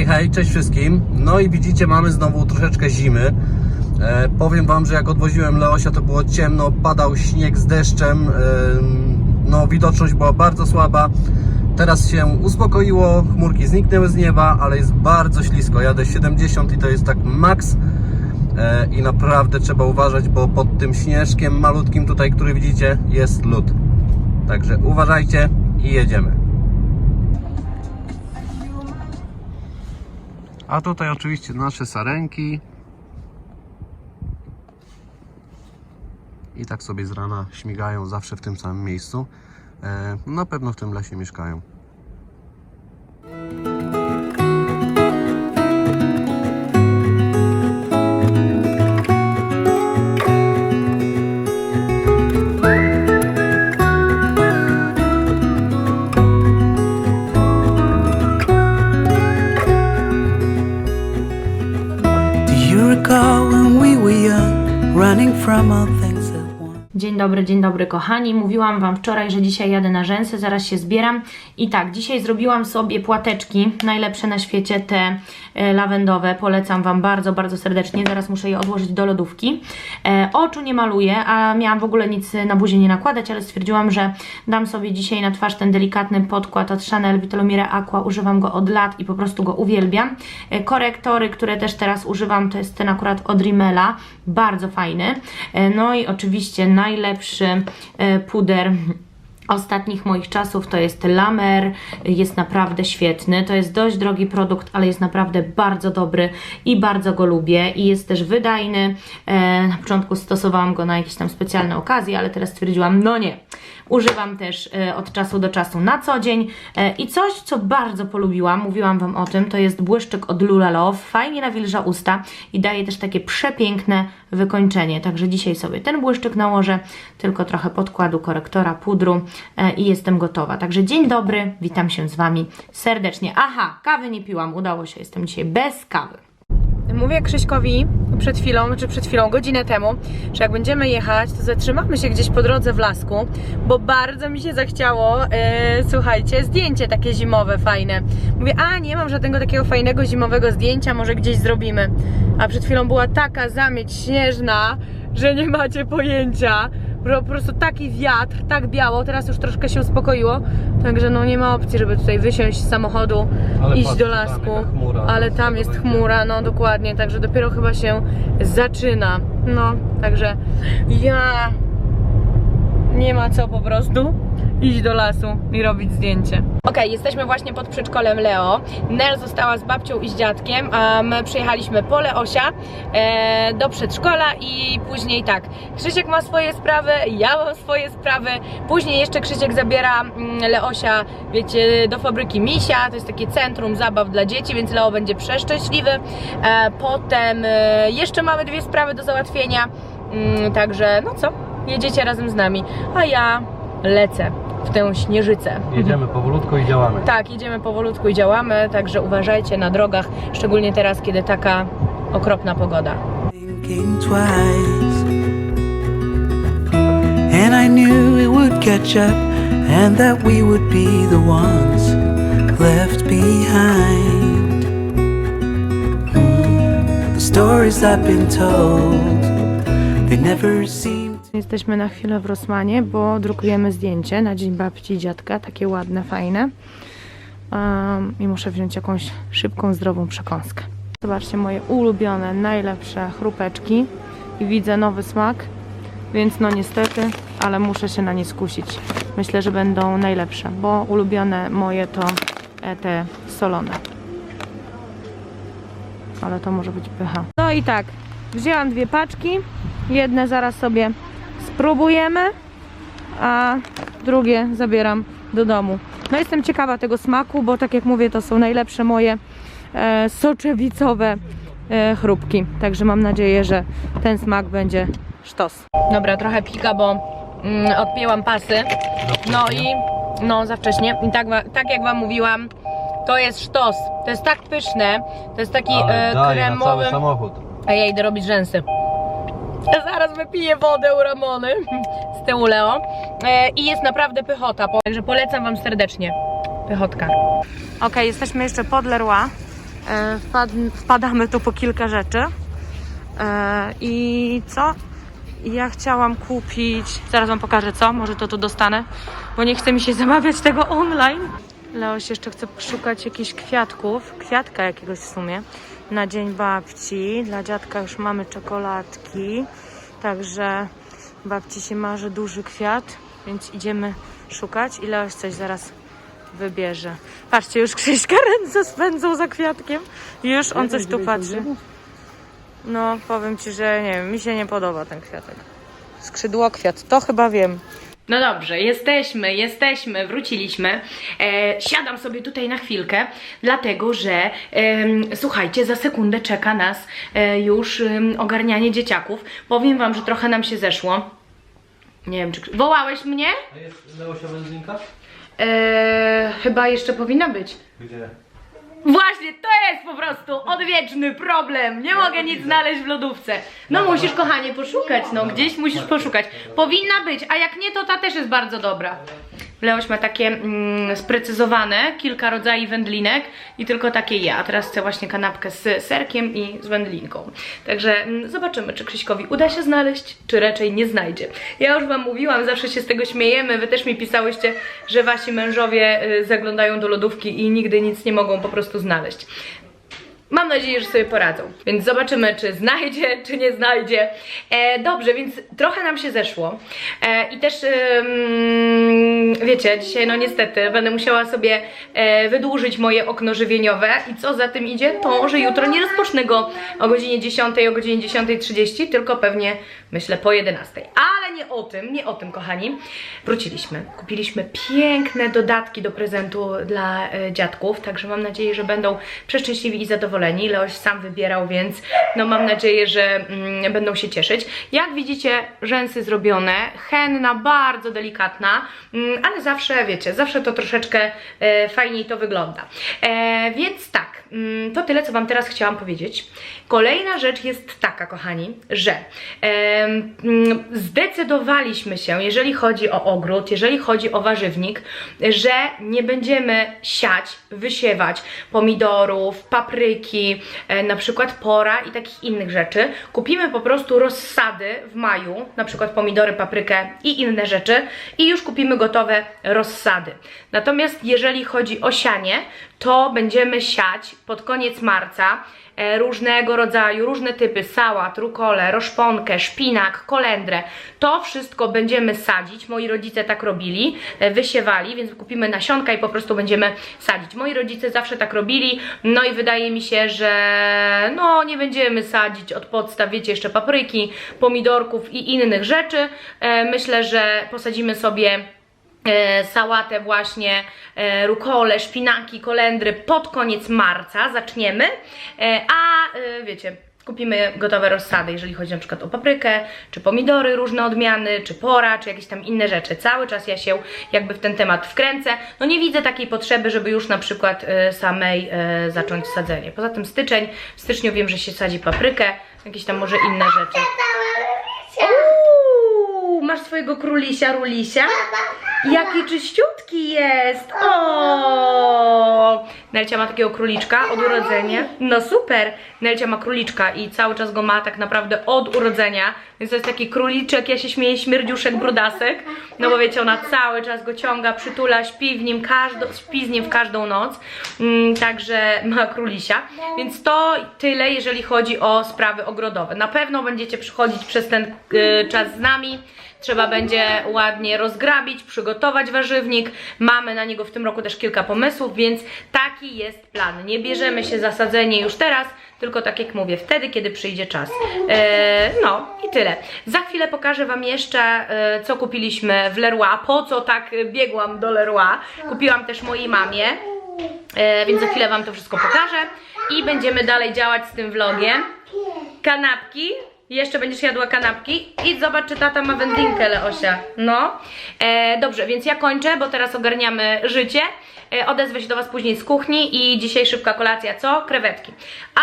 Hej, hej, cześć wszystkim. No i widzicie, mamy znowu troszeczkę zimy. E, powiem Wam, że jak odwoziłem Leosia, to było ciemno, padał śnieg z deszczem. E, no, widoczność była bardzo słaba. Teraz się uspokoiło, chmurki zniknęły z nieba, ale jest bardzo ślisko. Jadę 70 i to jest tak maks. E, I naprawdę trzeba uważać, bo pod tym śnieżkiem malutkim tutaj, który widzicie, jest lód. Także uważajcie i jedziemy. A tutaj oczywiście nasze sarenki. I tak sobie z rana śmigają zawsze w tym samym miejscu. E, na pewno w tym lesie mieszkają. When we were young, running from all things? Dzień dobry, dzień dobry kochani. Mówiłam Wam wczoraj, że dzisiaj jadę na rzęsy, zaraz się zbieram. I tak, dzisiaj zrobiłam sobie płateczki, najlepsze na świecie, te e, lawendowe. Polecam Wam bardzo, bardzo serdecznie. Zaraz muszę je odłożyć do lodówki. E, oczu nie maluję, a miałam w ogóle nic na buzię nie nakładać, ale stwierdziłam, że dam sobie dzisiaj na twarz ten delikatny podkład od Chanel Vitalomire Aqua. Używam go od lat i po prostu go uwielbiam. E, korektory, które też teraz używam, to jest ten akurat od Rimmela. Bardzo fajny. E, no i oczywiście najlepszy e, puder ostatnich moich czasów to jest Lamer, jest naprawdę świetny. To jest dość drogi produkt, ale jest naprawdę bardzo dobry i bardzo go lubię i jest też wydajny. E, na początku stosowałam go na jakieś tam specjalne okazje, ale teraz stwierdziłam, no nie. Używam też e, od czasu do czasu na co dzień e, i coś, co bardzo polubiłam, mówiłam Wam o tym, to jest błyszczyk od Lula Love, fajnie nawilża usta i daje też takie przepiękne wykończenie. Także dzisiaj sobie ten błyszczyk nałożę, tylko trochę podkładu, korektora, pudru i jestem gotowa. Także dzień dobry, witam się z Wami serdecznie. Aha, kawy nie piłam, udało się, jestem dzisiaj bez kawy. Mówię Krzyśkowi przed chwilą, czy przed chwilą, godzinę temu, że jak będziemy jechać, to zatrzymamy się gdzieś po drodze w lasku, bo bardzo mi się zachciało, e, słuchajcie, zdjęcie takie zimowe, fajne. Mówię, a nie mam żadnego takiego fajnego zimowego zdjęcia, może gdzieś zrobimy. A przed chwilą była taka zamieć śnieżna, że nie macie pojęcia. Po prostu taki wiatr, tak biało, teraz już troszkę się uspokoiło, także no nie ma opcji, żeby tutaj wysiąść z samochodu, Ale iść patrzcie, do tam lasku, jaka chmura, ale no, tam z jest chmura, no dokładnie, także dopiero chyba się zaczyna, no, także ja nie ma co po prostu iść do lasu i robić zdjęcie. Okej, jesteśmy właśnie pod przedszkolem Leo. Nel została z babcią i z dziadkiem, a my przyjechaliśmy po Leosia e, do przedszkola i później tak, Krzysiek ma swoje sprawy, ja mam swoje sprawy, później jeszcze Krzysiek zabiera mm, Leosia, wiecie, do fabryki Misia, to jest takie centrum zabaw dla dzieci, więc Leo będzie przeszczęśliwy. E, potem e, jeszcze mamy dwie sprawy do załatwienia, mm, także no co, jedziecie razem z nami, a ja lecę w tę śnieżycę. Jedziemy powolutku i działamy. Tak, jedziemy powolutku i działamy, także uważajcie na drogach, szczególnie teraz, kiedy taka okropna pogoda. Thinking twice. And I knew it would catch up, and that we would be the ones left behind. The stories I've been told, they never seem Jesteśmy na chwilę w Rosmanie, bo drukujemy zdjęcie na dzień babci i dziadka, takie ładne, fajne. Um, I muszę wziąć jakąś szybką, zdrową przekąskę. Zobaczcie moje ulubione, najlepsze chrupeczki i widzę nowy smak, więc no niestety, ale muszę się na nie skusić. Myślę, że będą najlepsze, bo ulubione moje to e, te solone. Ale to może być pycha. No i tak, wzięłam dwie paczki. Jedne zaraz sobie spróbujemy, a drugie zabieram do domu. No jestem ciekawa tego smaku, bo tak jak mówię, to są najlepsze moje e, soczewicowe e, chrupki. Także mam nadzieję, że ten smak będzie sztos. Dobra, trochę pika, bo mm, odpięłam pasy. No i no za wcześnie. I tak, tak jak wam mówiłam, to jest sztos. To jest tak pyszne. To jest taki e, kremowy. samochód. A ja idę robić rzęsy. Zaraz wypiję wodę u Ramony z tyłu Leo. E, I jest naprawdę pychota. Także polecam Wam serdecznie. Pychotka. Ok, jesteśmy jeszcze pod Leroy. E, wpad- wpadamy tu po kilka rzeczy. E, I co? Ja chciałam kupić. Zaraz wam pokażę co, może to tu dostanę, bo nie chce mi się zamawiać tego online. Leoś jeszcze chce szukać jakichś kwiatków, kwiatka jakiegoś w sumie, na dzień babci. Dla dziadka już mamy czekoladki, także babci się marzy duży kwiat, więc idziemy szukać i Leoś coś zaraz wybierze. Patrzcie, już Krzyśka ręce spędzą za kwiatkiem. Już on coś tu patrzy. No, powiem ci, że nie wiem, mi się nie podoba ten kwiatek. Skrzydłokwiat, to chyba wiem. No dobrze, jesteśmy, jesteśmy, wróciliśmy. E, siadam sobie tutaj na chwilkę, dlatego że em, słuchajcie, za sekundę czeka nas e, już em, ogarnianie dzieciaków. Powiem wam, że trochę nam się zeszło. Nie wiem, czy. Wołałeś mnie? A jest Leosia benzinka? E, chyba jeszcze powinna być. Gdzie? Właśnie, to jest po prostu odwieczny problem. Nie mogę nic znaleźć w lodówce. No musisz, kochanie, poszukać, no gdzieś musisz poszukać. Powinna być, a jak nie, to ta też jest bardzo dobra. Leoś ma takie mm, sprecyzowane, kilka rodzajów wędlinek i tylko takie je. A teraz chcę właśnie kanapkę z serkiem i z wędlinką. Także mm, zobaczymy, czy Krzyśkowi uda się znaleźć, czy raczej nie znajdzie. Ja już Wam mówiłam, zawsze się z tego śmiejemy. Wy też mi pisałyście, że Wasi mężowie y, zaglądają do lodówki i nigdy nic nie mogą po prostu znaleźć. Mam nadzieję, że sobie poradzą. Więc zobaczymy, czy znajdzie, czy nie znajdzie. E, dobrze, więc trochę nam się zeszło. E, I też, wiecie, dzisiaj no niestety będę musiała sobie e, wydłużyć moje okno żywieniowe. I co za tym idzie? To, że jutro nie rozpocznę go o godzinie 10, o godzinie 10.30, tylko pewnie, myślę, po 11. Ale nie o tym, nie o tym, kochani. Wróciliśmy. Kupiliśmy piękne dodatki do prezentu dla e, dziadków, także mam nadzieję, że będą przeszczęśliwi i zadowoleni. Leoś sam wybierał, więc no mam nadzieję, że mm, będą się cieszyć. Jak widzicie, rzęsy zrobione, henna bardzo delikatna, mm, ale zawsze, wiecie, zawsze to troszeczkę e, fajniej to wygląda. E, więc tak, mm, to tyle, co Wam teraz chciałam powiedzieć. Kolejna rzecz jest taka, kochani, że mm, zdecydowaliśmy się, jeżeli chodzi o ogród, jeżeli chodzi o warzywnik, że nie będziemy siać, wysiewać pomidorów, papryki, e, na przykład pora i takich innych rzeczy. Kupimy po prostu rozsady w maju, na przykład pomidory, paprykę i inne rzeczy i już kupimy gotowe rozsady. Natomiast jeżeli chodzi o sianie, to będziemy siać pod koniec marca różnego rodzaju, różne typy sałat, rukole, roszponkę, szpinak, kolendrę. To wszystko będziemy sadzić. Moi rodzice tak robili, e, wysiewali, więc kupimy nasionka i po prostu będziemy sadzić. Moi rodzice zawsze tak robili, no i wydaje mi się, że no nie będziemy sadzić od podstaw, wiecie, jeszcze papryki, pomidorków i innych rzeczy. E, Myślę, że posadzimy sobie e, sałatę właśnie, e, rukole, szpinaki, kolendry pod koniec marca zaczniemy, e, a e, wiecie, kupimy gotowe rozsady, jeżeli chodzi na przykład o paprykę, czy pomidory, różne odmiany, czy pora, czy jakieś tam inne rzeczy. Cały czas ja się jakby w ten temat wkręcę. No nie widzę takiej potrzeby, żeby już na przykład e, samej e, zacząć sadzenie. Poza tym styczeń, w styczniu wiem, że się sadzi paprykę, jakieś tam może inne rzeczy. Uuu, masz swojego królisia, rulisia? Jaki czyściutki jest! O! Nelcia ma takiego króliczka od urodzenia. No super! Nelcia ma króliczka i cały czas go ma tak naprawdę od urodzenia. Więc to jest taki króliczek, ja się śmieję, śmierdziuszek, brudasek. No bo wiecie, ona cały czas go ciąga, przytula, śpi w nim, każdą, śpi z nim w każdą noc. Mm, także ma królisia. Więc to tyle, jeżeli chodzi o sprawy ogrodowe. Na pewno będziecie przychodzić przez ten y, czas z nami. Trzeba będzie ładnie rozgrabić, przygotować warzywnik. Mamy na niego w tym roku też kilka pomysłów, więc taki jest plan. Nie bierzemy się za sadzenie już teraz, tylko tak jak mówię, wtedy, kiedy przyjdzie czas. E, no i tyle. Za chwilę pokażę Wam jeszcze, e, co kupiliśmy w Leroy, po co tak biegłam do Leroy. Kupiłam też mojej mamie, e, więc za chwilę Wam to wszystko pokażę i będziemy dalej działać z tym vlogiem. Kanapki. Jeszcze będziesz jadła kanapki. I zobacz, czy tata ma wędlinkę, Leosia. No. E, dobrze, więc ja kończę, bo teraz ogarniamy życie. E, odezwę się do Was później z kuchni i dzisiaj szybka kolacja, co? Krewetki.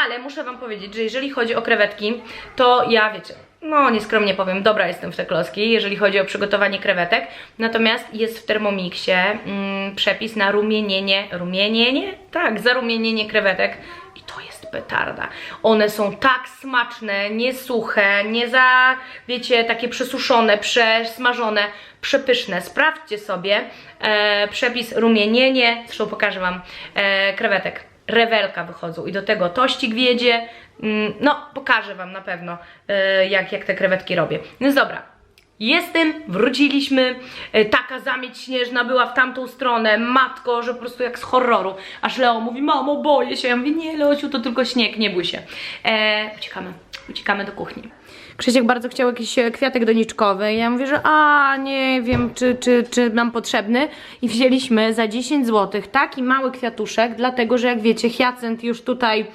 Ale muszę Wam powiedzieć, że jeżeli chodzi o krewetki, to ja, wiecie, no nieskromnie powiem, dobra jestem w te klocki, jeżeli chodzi o przygotowanie krewetek. Natomiast jest w Thermomixie mm, przepis na rumienienie, rumienienie? Tak, zarumienienie krewetek. I to jest petarda. One są tak smaczne, nie suche, nie za, wiecie, takie przesuszone, przesmażone, przepyszne. Sprawdźcie sobie e, przepis rumienienie, zresztą pokażę Wam e, krewetek. Rewelka wychodzą i do tego tościk wiedzie. Mm, No, pokażę Wam na pewno, e, jak, jak te krewetki robię. Więc dobra, Jestem, wróciliśmy, e, taka zamieć śnieżna była w tamtą stronę, matko, że po prostu jak z horroru. Aż Leo mówi, mamo, boję się. Ja mówię, nie Leosiu, to tylko śnieg, nie bój się. E, uciekamy, uciekamy do kuchni. Krzysiek bardzo chciał jakiś e, kwiatek doniczkowy. Ja mówię, że a, nie wiem, czy, czy, czy nam potrzebny. I wzięliśmy za 10 zł taki mały kwiatuszek, dlatego że jak wiecie, hiacynt już tutaj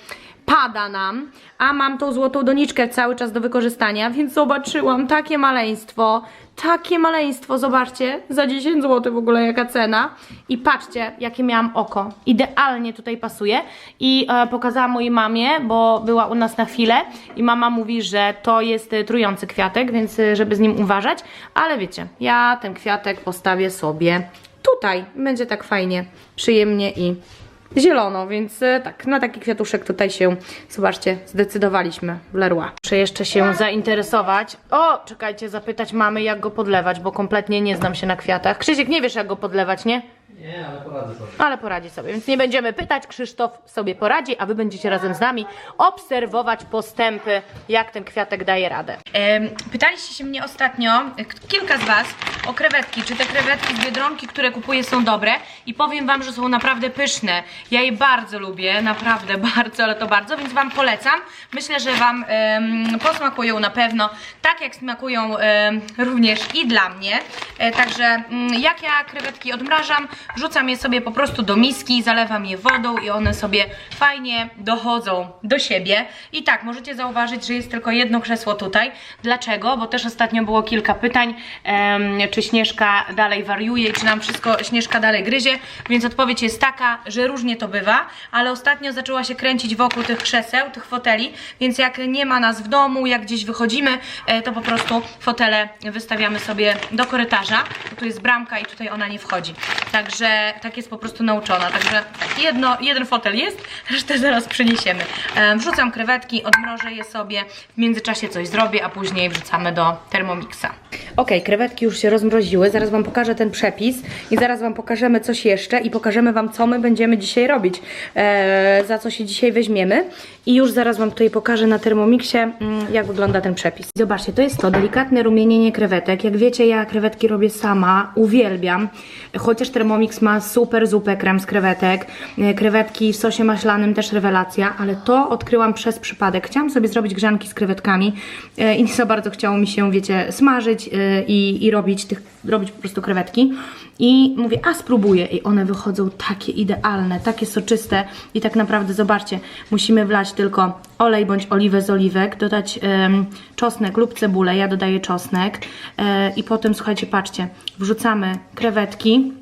pada nam, a mam tą złotą doniczkę cały czas do wykorzystania, więc zobaczyłam takie maleństwo, takie maleństwo, zobaczcie, za 10 zł w ogóle jaka cena. I patrzcie, jakie miałam oko, idealnie tutaj pasuje. I e, pokazałam mojej mamie, bo była u nas na chwilę. I mama mówi, że to jest e, trujący kwiatek, więc e, żeby z nim uważać, ale wiecie, ja ten kwiatek postawię sobie tutaj, będzie tak fajnie, przyjemnie i zielono, więc e, tak, na taki kwiatuszek tutaj się, zobaczcie, zdecydowaliśmy w Leroy. Muszę jeszcze się zainteresować. O, czekajcie, zapytać mamy jak go podlewać, bo kompletnie nie znam się na kwiatach. Krzysiek, nie wiesz jak go podlewać, nie? Nie, ale poradzę sobie. Ale poradzi sobie, więc nie będziemy pytać, Krzysztof sobie poradzi, a wy będziecie razem z nami obserwować postępy, jak ten kwiatek daje radę. pytaliście się mnie ostatnio, e, k- kilka z was, o krewetki, czy te krewetki z Biedronki, które kupuję są dobre i powiem wam, że są naprawdę pyszne. Ja je bardzo lubię, naprawdę bardzo, ale to bardzo, więc wam polecam. Myślę, że wam em, posmakują na pewno, tak jak smakują em, również i dla mnie. E, także mm, jak ja krewetki odmrażam, wrzucam je sobie po prostu do miski, zalewam je wodą i one sobie fajnie dochodzą do siebie. I tak, możecie zauważyć, że jest tylko jedno krzesło tutaj. Dlaczego? Bo też ostatnio było kilka pytań, czy Śnieżka dalej wariuje i czy nam wszystko Śnieżka dalej gryzie, więc odpowiedź jest taka, że różnie to bywa, ale ostatnio zaczęła się kręcić wokół tych krzeseł, tych foteli, więc jak nie ma nas w domu, jak gdzieś wychodzimy, e, to po prostu fotele wystawiamy sobie do korytarza, bo tu jest bramka i tutaj ona nie wchodzi. Także tak jest po prostu nauczona. Także jedno, jeden fotel jest, resztę zaraz przyniesiemy. Wrzucam krewetki, odmrożę je sobie, w międzyczasie coś zrobię, a później wrzucamy do Thermomixa. Ok, krewetki już się rozmroziły, zaraz Wam pokażę ten przepis i zaraz Wam pokażemy coś jeszcze i pokażemy Wam, co my będziemy dzisiaj robić, e, za co się dzisiaj weźmiemy i już zaraz Wam tutaj pokażę na Thermomixie, mm, jak wygląda ten przepis. Zobaczcie, to jest to, delikatne rumienienie krewetek. Jak wiecie, ja krewetki robię sama, uwielbiam, chociaż Thermomix ma super zupę krem z krewetek, e, krewetki w sosie maślanym też rewelacja, ale to odkryłam przez przypadek. Chciałam sobie zrobić grzanki z krewetkami e, i nie za bardzo chciało mi się, wiecie, smażyć e, i, i robić, tych, robić po prostu krewetki. I mówię, a spróbuję. I one wychodzą takie idealne, takie soczyste. I tak naprawdę, zobaczcie, musimy wlać tylko olej bądź oliwę z oliwek, dodać czosnek lub cebulę. Ja dodaję czosnek. I potem, słuchajcie, patrzcie, wrzucamy krewetki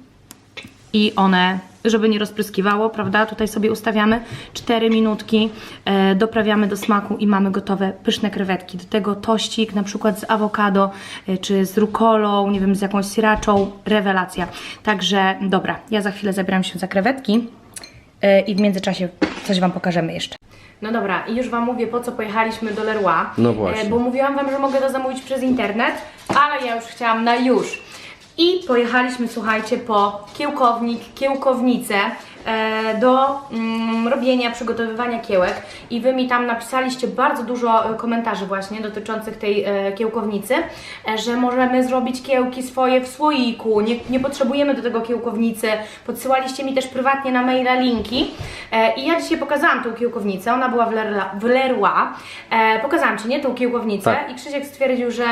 i one, żeby nie rozpryskiwało, prawda? Tutaj sobie ustawiamy 4 minutki, e, doprawiamy do smaku i mamy gotowe pyszne krewetki. Do tego tościk, na przykład z awokado, e, czy z rukolą, nie wiem, z jakąś sriraczą, rewelacja. Także dobra, ja za chwilę zabieram się za krewetki e, i w międzyczasie coś Wam pokażemy jeszcze. No dobra, i już Wam mówię, po co pojechaliśmy do Leroy. No właśnie. E, bo mówiłam Wam, że mogę to zamówić przez internet, ale ja już chciałam na już. I pojechaliśmy, słuchajcie, po kiełkownik, kiełkownicę do mm, robienia, przygotowywania kiełek. I Wy mi tam napisaliście bardzo dużo e, komentarzy właśnie dotyczących tej e, kiełkownicy, e, że możemy zrobić kiełki swoje w słoiku, nie, nie potrzebujemy do tego kiełkownicy. Podsyłaliście mi też prywatnie na maila linki. E, I ja dzisiaj pokazałam tą kiełkownicę, ona była w, Lerla, w Leroy. E, pokazałam Ci, nie, tą kiełkownicę Tak. i Krzysiek stwierdził, że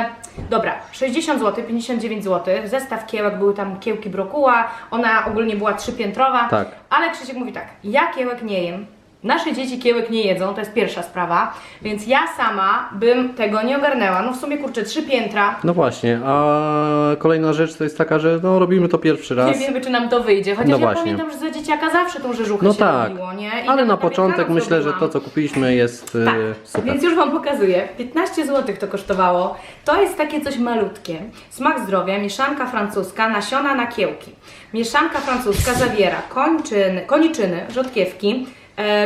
dobra, 60 zł, 59 zł, zestaw kiełek, były tam kiełki brokuła, ona ogólnie była trzypiętrowa, Tak. Ale Krzysiek mówi tak, ja kiełek nie jem, nasze dzieci kiełek nie jedzą, to jest pierwsza sprawa, więc ja sama bym tego nie ogarnęła, no w sumie kurczę, trzy piętra, No właśnie, a kolejna rzecz to jest taka, że no robimy to pierwszy raz. nie wiemy czy nam to wyjdzie, chociaż No ja właśnie. pamiętam, że za dzieciaka zawsze tą rzeżuchę No się tak, robiło, nie? I ale na początek myślę, że robiłam. to co kupiliśmy jest e, Tak, super. więc już Wam pokazuję. 15 zł to kosztowało. To jest takie coś malutkie. Smak zdrowia, mieszanka francuska, nasiona na kiełki. Mieszanka francuska zawiera kończyny, koniczyny, rzodkiewki,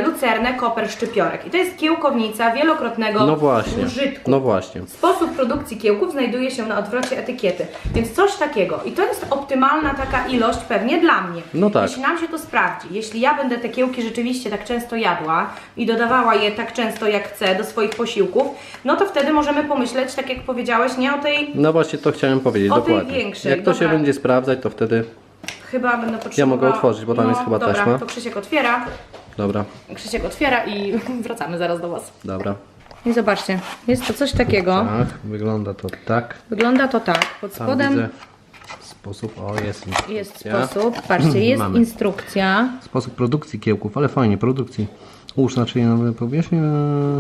lucernę, koper, szczypiorek. I to jest kiełkownica wielokrotnego No właśnie. użytku. No właśnie. Sposób produkcji kiełków znajduje się na odwrocie etykiety, więc coś takiego. I to jest optymalna taka ilość pewnie dla mnie. No tak. Jeśli nam się to sprawdzi, jeśli ja będę te kiełki rzeczywiście tak często jadła i dodawała je tak często jak chcę do swoich posiłków, no to wtedy możemy pomyśleć, tak jak powiedziałeś, nie o tej, No właśnie to chciałem powiedzieć O tej dokładnie. większej, Jak to się dobra. będzie sprawdzać, to wtedy. chyba będę potrzebowała... mogę otworzyć, bo tam jest chyba dobra, taśma. to Krzysiek otwiera, Dobra, Krzysiek otwiera i wracamy zaraz do Was. dobra. I zobaczcie, jest to coś takiego, Tak, wygląda to tak. wygląda to tak, pod Tam spodem widzę sposób. O, jest instrukcja. jest sposób, patrzcie, jest Mamy. instrukcja, Sposób produkcji kiełków, ale fajnie, produkcji. Ułóż naczynie na powierzchni.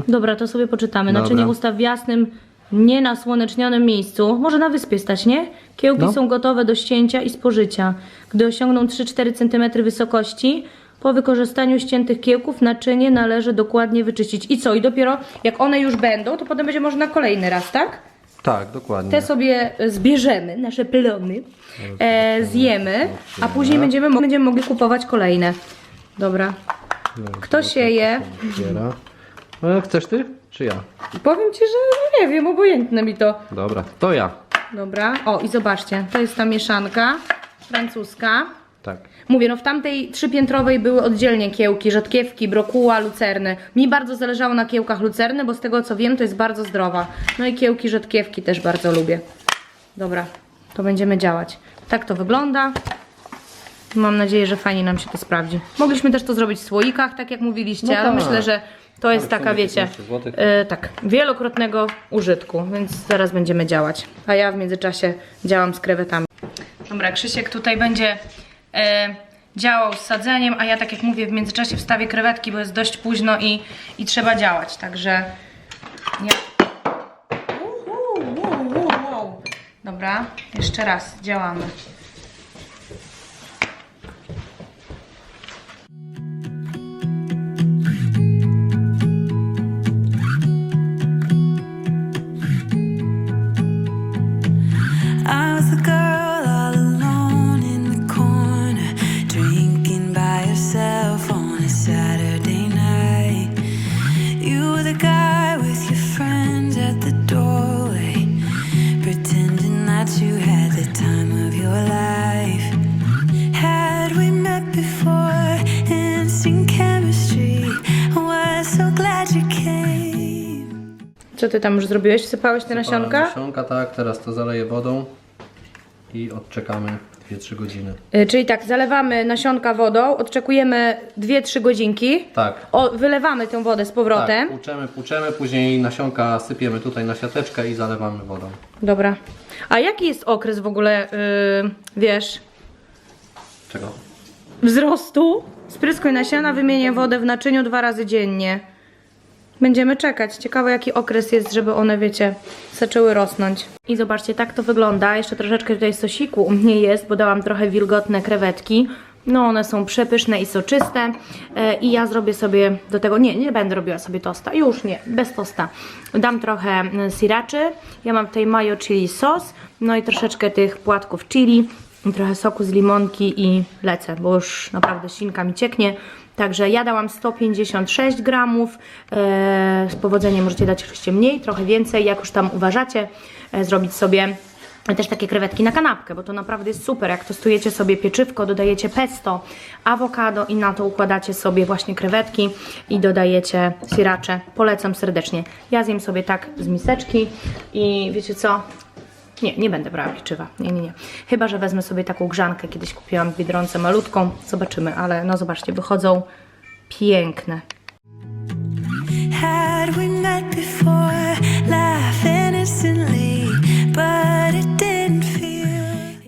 Dobra, to sobie poczytamy. Dobra. Naczynie ustaw w jasnym, nienasłonecznionym miejscu. Może na wyspie stać, nie? Kiełki No. są gotowe do ścięcia i spożycia. Gdy osiągną 3-4 cm wysokości, po wykorzystaniu ściętych kiełków naczynie należy dokładnie wyczyścić. I co? I dopiero jak one już będą, to potem będzie można kolejny raz, tak? Tak, dokładnie. Te sobie e, zbierzemy, nasze plony, e, zjemy, a później będziemy, mo- będziemy mogli kupować kolejne. Dobra. Kto sieje? Zbiera. E, Chcesz ty? Czy ja? Powiem Ci, że no nie wiem, obojętne mi to. Dobra, to ja. Dobra. O, i zobaczcie, to jest ta mieszanka francuska. Tak. Mówię, no w tamtej trzypiętrowej były oddzielnie kiełki, rzodkiewki, brokuła, lucerny. Mi bardzo zależało na kiełkach lucerny, bo z tego co wiem, to jest bardzo zdrowa. No i kiełki, rzodkiewki też bardzo lubię. Dobra, to będziemy działać. Tak to wygląda. Mam nadzieję, że fajnie nam się to sprawdzi. Mogliśmy też to zrobić w słoikach, tak jak mówiliście, No ale tak. myślę, że to jest taka, wiecie, 15 złotych. e, tak, wielokrotnego użytku, więc zaraz będziemy działać. A ja w międzyczasie działam z krewetami. Dobra, Krzysiek tutaj będzie działał z sadzeniem, a ja tak jak mówię w międzyczasie wstawię krewetki, bo jest dość późno i, i trzeba działać, także wow. Dobra, jeszcze raz działamy. Ty tam już zrobiłeś? Wsypałeś te nasionka? Nasionka, tak. Teraz to zaleję wodą i odczekamy 2-3 godziny. Y, Czyli tak, zalewamy nasionka wodą, odczekujemy 2-3 godzinki, Tak. o, wylewamy tę wodę z powrotem. Tak, płuczemy, płuczemy, później nasionka sypiemy tutaj na siateczkę i zalewamy wodą. Dobra. A jaki jest okres w ogóle, yy, wiesz, Czego? wzrostu? Spryskuj nasiona, wymienię wodę w naczyniu dwa razy dziennie. Będziemy czekać. Ciekawe jaki okres jest, żeby one, wiecie, zaczęły rosnąć. I zobaczcie, tak to wygląda. Jeszcze troszeczkę tutaj sosiku u mnie jest, bo dałam trochę wilgotne krewetki. No one są przepyszne i soczyste e, i ja zrobię sobie do tego, nie, nie będę robiła sobie tosta, już nie, bez tosta. Dam trochę mm, sriraczy, ja mam tutaj mayo chili sos, no i troszeczkę tych płatków chili, trochę soku z limonki i lecę, bo już naprawdę ślinka mi cieknie. Także ja dałam 156 gramów, e, z powodzeniem możecie dać oczywiście mniej, trochę więcej, jak już tam uważacie, e, zrobić sobie też takie krewetki na kanapkę, bo to naprawdę jest super. Jak tostujecie sobie pieczywko, dodajecie pesto, awokado i na to układacie sobie właśnie krewetki i dodajecie sriracze. Polecam serdecznie. Ja zjem sobie tak z miseczki i wiecie co? Nie, nie będę brała pieczywa. Nie, nie, nie. Chyba, że wezmę sobie taką grzankę. Kiedyś kupiłam w Biedronce malutką. Zobaczymy, ale no zobaczcie, wychodzą piękne. Had we met before.